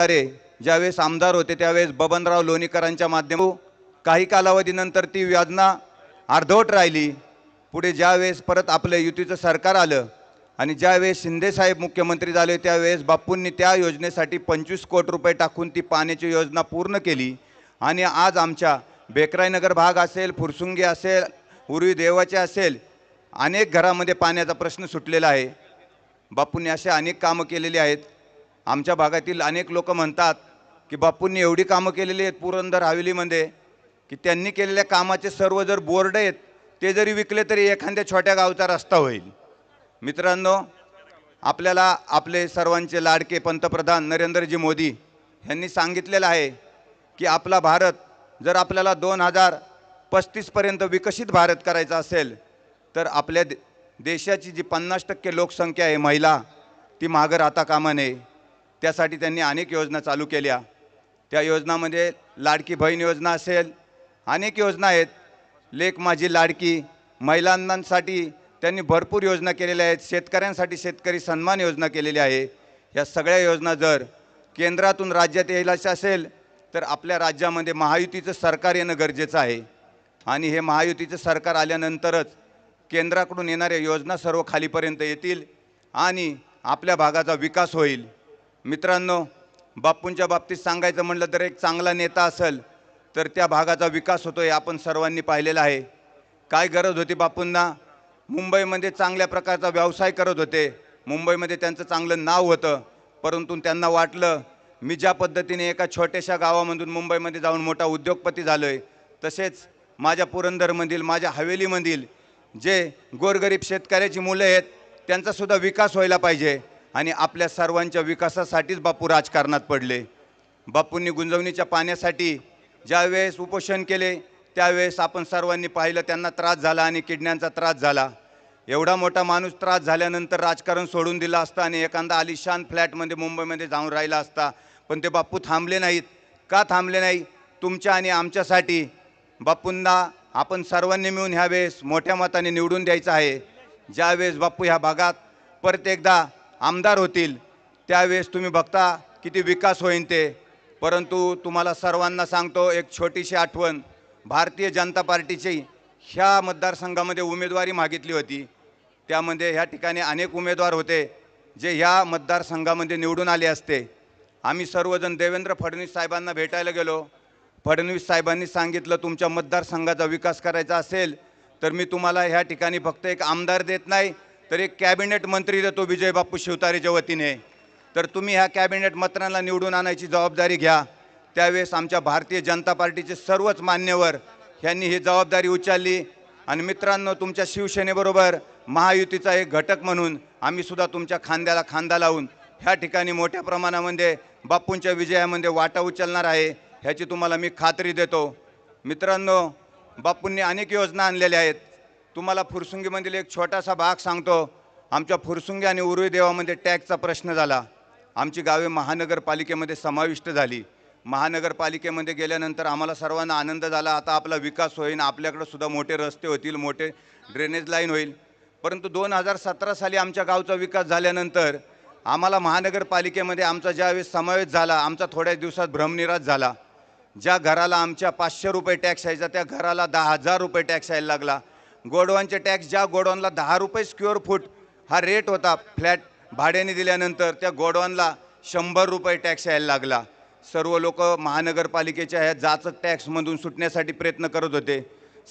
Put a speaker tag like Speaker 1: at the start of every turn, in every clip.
Speaker 1: अरे ज्यावेळेस आमदार होते त्यावेळेस बबनराव लोणीकरांच्या माध्यमातून काही कालावधीनंतर ती योजना अर्धवट राहिली. पुढे ज्यावेळेस परत आपलं युतीचं सरकार आलं आणि ज्यावेळेस शिंदेसाहेब मुख्यमंत्री झाले त्यावेळेस बाप्पूंनी त्या योजनेसाठी पंचवीस कोटी रुपये टाकून ती पाण्याची योजना पूर्ण केली. आणि आज आमच्या बेकराईनगर भाग असेल फुरसुंगी असेल उर्वी देवाचे असेल अनेक घरामध्ये पाण्याचा प्रश्न सुटलेला आहे. बापूंनी असे अनेक कामं केलेली आहेत. आमच्या भागातील अनेक लोक म्हणतात की बापूंनी एवढी कामं केलेली आहेत पुरंदर हवेलीमध्ये की त्यांनी केलेल्या कामाचे सर्व जर बोर्ड आहेत ते जरी विकले तरी एखाद्या छोट्या गावचा रस्ता होईल. मित्रांनो आपल्याला आपले सर्वांचे लाडके पंतप्रधान नरेंद्रजी मोदी यांनी सांगितलेलं आहे की आपला भारत जर आपल्याला दोन हजार पस्तीसपर्यंत विकसित भारत करायचा असेल तर आपल्या दे देशाची जी पन्नास टक्के लोकसंख्या आहे महिला ती मागं राहता कामा नये. त्यासाठी त्यांनी अनेक योजना चालू केल्या. त्या योजनामध्ये म्हणजे लाडकी बहीण योजना असेल अनेक योजना आहेत. लेख माझी लाडकी महिलांसाठी त्यांनी भरपूर योजना केलेल्या आहेत. शेतकऱ्यांसाठी शेतकरी सन्मान योजना केलेली आहे. या सगळ्या योजना जर केंद्रातून राज्यात यायला असेल तर आपल्या राज्यामध्ये महायुतीचं सरकार येणं गरजेचं आहे. आणि हे महायुतीचं सरकार आल्यानंतरच केंद्राकडून येणाऱ्या योजना सर्व खालीपर्यंत येतील आणि आपल्या भागाचा विकास होईल. मित्रांनो बापूंच्या बाबतीत सांगायचं म्हटलं तर एक चांगला नेता असेल तर त्या भागाचा विकास होतो हे आपण सर्वांनी पाहिलेला आहे. काय गरज होती बापूंना? मुंबईमध्ये चांगल्या प्रकारचा व्यवसाय करत होते. मुंबईमध्ये त्यांचं चांगलं नाव होतं परंतु त्यांना वाटलं मी ज्या पद्धतीने एका छोट्याशा गावामधून मुंबईमध्ये जाऊन मोठा उद्योगपती झालो आहे तसेच माझ्या पुरंदरमधील माझ्या हवेलीमधील जे गोरगरीब शेतकऱ्याची मुलं आहेत त्यांचासुद्धा विकास व्हायला पाहिजे. आणि आपल्या सर्वांच्या विकासासाठीच बापू राजकारणात पडले. बापूंनी गुंजवणीच्या पाण्यासाठी ज्यावेळेस उपोषण केले त्यावेळेस आपण सर्वांनी पाहिलं त्यांना त्रास झाला आणि किडण्यांचा त्रास झाला. एवढा मोठा माणूस त्रास झाल्यानंतर राजकारण सोडून दिलं असतं आणि एखादा आलिशान फ्लॅटमध्ये मुंबईमध्ये जाऊन राहिला असता. पण ते बापू थांबले नाहीत. का थांबले नाही? तुमच्या आणि आमच्यासाठी. बापूंना आपण सर्वांनी मिळून ह्या वेळेस मोठ्या मताने निवडून द्यायचं आहे. ज्यावेळेस बापू ह्या भागात परत एकदा आमदार होतील त्यावेळेस तुम्ही बघता किती विकास होईन ते. परंतु तुम्हाला सर्वांना सांगतो एक छोटीशी आठवण. भारतीय जनता पार्टीची ह्या मतदारसंघामध्ये उमेदवारी मागितली होती. त्यामध्ये ह्या ठिकाणी अनेक उमेदवार होते जे ह्या मतदारसंघामध्ये निवडून आले असते. आम्ही सर्वजण देवेंद्र फडणवीस साहेबांना भेटायला गेलो. फडणवीस साहेबांनी सांगितलं तुमच्या मतदारसंघाचा विकास करायचा असेल तर मी तुम्हाला ह्या ठिकाणी फक्त एक आमदार देत नाही तर एक कॅबिनेट मंत्री देतो विजय बाप्पू शिवतारेच्या वतीने. तर तुम्ही ह्या कॅबिनेट मंत्र्यांना निवडून आणायची जबाबदारी घ्या. त्यावेळेस आमच्या भारतीय जनता पार्टीचे सर्वच मान्यवर ह्यांनी ही जबाबदारी उचलली. आणि मित्रांनो तुमच्या शिवसेनेबरोबर महायुतीचा एक घटक म्हणून आम्ही सुद्धा तुमच्या खांद्याला खांदा लावून ह्या ठिकाणी मोठ्या प्रमाणामध्ये बापूंच्या विजयामध्ये वाटा उचलणार आहे ह्याची तुम्हाला मी खात्री देतो. मित्रांनो बापूंनी अनेक योजना आणलेल्या आहेत. तुम्हाला फुरसुंगीमधील एक छोटासा भाग सांगतो. आमच्या फुरसुंगी आणि उर्वी देवामध्ये टॅगचा प्रश्न झाला. आमची गावे महानगरपालिकेमध्ये समाविष्ट झाली. महानगरपालिकेमध्ये गेल्यानंतर आम्हाला सर्वांना आनंद झाला. आता आपला विकास होईल आपल्याकडं सुद्धा मोठे रस्ते होतील मोठे ड्रेनेज लाईन होईल. परंतु दोन हजार सतरा साली आमच्या गावचा विकास झाल्यानंतर आम्हाला महानगरपालिकेमध्ये आमचा ज्यावेळेस समावेश झाला आमचा थोड्या दिवसात भ्रमनिराश झाला. ज्या घराला आमच्या पाचशे रुपये टॅक्स यायचा त्या घराला दहा हजार रुपये टॅक्स यायला लागला. गोडवांचे टॅक्स ज्या गोडवानला दहा रुपये स्क्वेअर फूट हा रेट होता फ्लॅट भाड्याने दिल्यानंतर त्या गोडवानला शंभर रुपये टॅक्स यायला लागला. सर्व लोक महानगरपालिकेच्या ह्या जाचक टॅक्समधून सुटण्यासाठी प्रयत्न करत होते.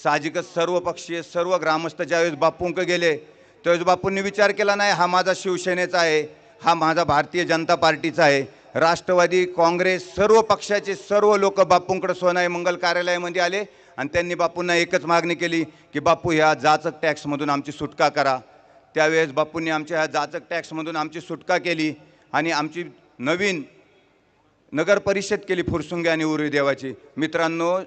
Speaker 1: साहजिकच सर्व पक्षीय सर्व ग्रामस्थ ज्यावेळेस बापूंक गेले त्यावेळेस बापूंनी विचार केला नाही हा माझा शिवसेनेचा आहे. हा माझा भारतीय जनता पार्टीचा आहे. राष्ट्रवादी काँग्रेस सर्व पक्षाचे सर्व लोक बापूंकडे सोनाई मंगल कार्यालयामध्ये आले आणि त्यांनी बापूंना एकच मागणी केली की बापू ह्या जाचक टॅक्समधून आमची सुटका करा. त्यावेळेस बापूंनी आमच्या ह्या जाचक टॅक्समधून आमची सुटका केली आणि आमची नवीन नगर परिषद केली फुरसुंगे आणि उर्वी देवाची. मित्रांनो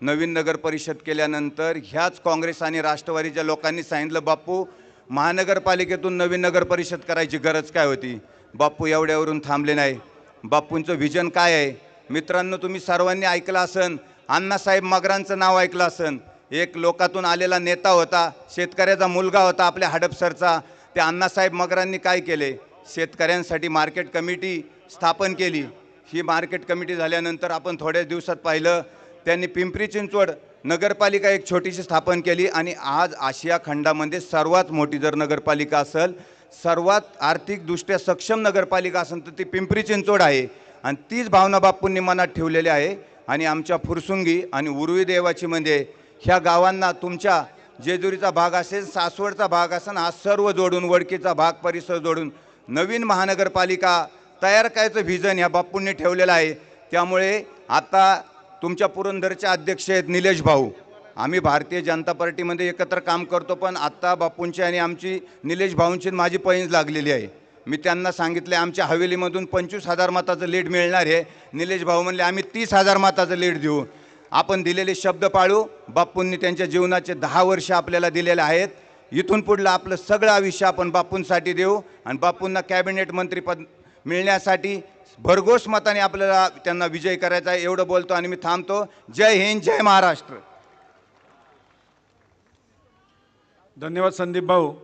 Speaker 1: नवीन नगर परिषद केल्यानंतर ह्याच काँग्रेस आणि राष्ट्रवादीच्या लोकांनी सांगितलं बापू महानगरपालिकेतून नवीन नगर परिषद करायची गरज काय होती? बाप्पू एवढ्यावरून थांबले नाही. बाप्पूंचं व्हिजन काय आहे? मित्रांनो तुम्ही सर्वांनी ऐकलं असन अण्णासाहेब मगरांचं नाव ऐकलं असन. एक लोकातून आलेला नेता होता शेतकऱ्याचा मुलगा होता आपल्या हडपसरचा. त्या अण्णासाहेब मगरांनी काय केले? शेतकऱ्यांसाठी मार्केट कमिटी स्थापन केली. ही मार्केट कमिटी झाल्यानंतर आपण थोड्याच दिवसात पाहिलं त्यांनी पिंपरी चिंचवड नगरपालिका एक छोटीशी स्थापन केली आणि आज आशिया खंडामध्ये सर्वात मोठी जर नगरपालिका असेल सर्वात आर्थिकदृष्ट्या सक्षम नगरपालिका असेल तर ती पिंपरी चिंचवड आहे. आणि तीच भावना बापूंनी मनात ठेवलेली आहे. आणि आमच्या फुरसुंगी आणि उर्वी देवाची म्हणजे ह्या गावांना तुमच्या जेजुरीचा भाग असेल सासवडचा भाग असेल हा सर्व जोडून वडकीचा भाग परिसर जोडून नवीन महानगरपालिका तयार करायचं व्हिजन ह्या बापूंनी ठेवलेलं आहे. त्यामुळे आता तुमच्या पुरंदरचे अध्यक्ष आहेत निलेश भाऊ. आम्ही भारतीय जनता पार्टीमध्ये एकत्र काम करतो पण आत्ता बापूंची आणि आमची निलेश भाऊंची माझी पैंज लागलेली आहे. मी त्यांना सांगितले आमच्या हवेलीमधून पंचवीस हजार मताचं लीड मिळणार आहे. निलेश भाऊ म्हणले आम्ही तीस हजार मताचं लीड देऊ. आपण दिलेले शब्द पाळू. बापूंनी त्यांच्या जीवनाचे दहा वर्ष आपल्याला दिलेले आहेत. इथून पुढलं आपलं सगळं आयुष्य आपण बापूंसाठी देऊ. आणि बापूंना कॅबिनेट मंत्रीपद मिळण्यासाठी भरघोस मताने आपल्याला त्यांना विजय करायचा आहे एवढं बोलतो आणि मी थांबतो. जय हिंद जय महाराष्ट्र.
Speaker 2: धन्यवाद संदीप भाऊ.